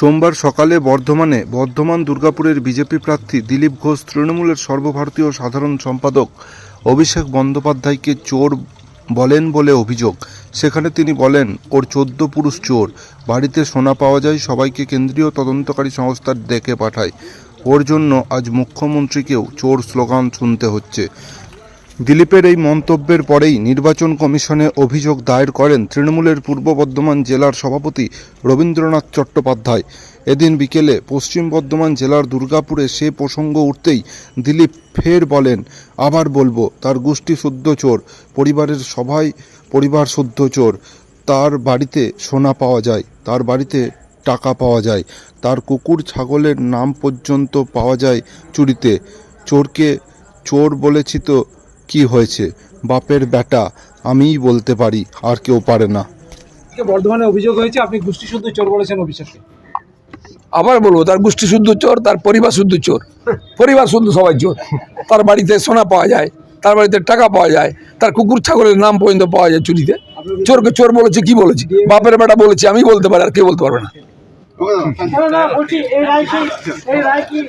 সোমবার সকালে বর্ধমানে বর্ধমান দুর্গাপুরের বিজেপি প্রার্থী দিলীপ ঘোষ তৃণমূলের সর্বভারতীয় সাধারণ সম্পাদক অভিষেক বন্দ্যোপাধ্যায়কে চোর বলেন বলে অভিযোগ। সেখানে তিনি বলেন, ওর চোদ্দ পুরুষ চোর। বাড়িতে সোনা পাওয়া যায়, সবাইকে কেন্দ্রীয় তদন্তকারী সংস্থার ডেকে পাঠায়। ওর জন্য আজ মুখ্যমন্ত্রীকেও চোর স্লোগান শুনতে হচ্ছে। দিলীপের এই মন্তব্যের পরেই নির্বাচন কমিশনে অভিযোগ দায়ের করেন তৃণমূলের পূর্ব বর্ধমান জেলার সভাপতি রবীন্দ্রনাথ চট্টোপাধ্যায়। এদিন বিকেলে পশ্চিম বর্ধমান জেলার দুর্গাপুরে সে প্রসঙ্গ উঠতেই দিলীপ ফের বলেন, আবার বলব, তার গোষ্ঠী শুদ্ধ চোর, পরিবারের সবাই পরিবার শুদ্ধ চোর, তার বাড়িতে সোনা পাওয়া যায়, তার বাড়িতে টাকা পাওয়া যায়, তার কুকুর ছাগলের নাম পর্যন্ত পাওয়া যায় চুরিতে, চোরকে চোর বলেছি তো কি হয়েছে? বাপের বেটা আমিই বলতে পারি আর কেউ পারে না। বর্ধমানে অভিযোগ হয়েছে? আপনি গোষ্ঠী শুদ্ধ চোর বলেছেন অভিষেককে। আবার বলব তার গোষ্ঠী শুদ্ধ চোর তার পরিবার শুদ্ধ চোর। পরিবার শুদ্ধ সবাই চোর। তার বাড়িতে সোনা পাওয়া যায় তার বাড়িতে টাকা পাওয়া যায় তার কুকুর ছাগলের নাম পর্যন্ত পাওয়া যায় চুরিতে। চোরকে চোর বলেছে কি বলেছে? বাপের বেটা বলেছে আমি বলতে পারি আর কেউ বলতে পারবে না। এই কি কি?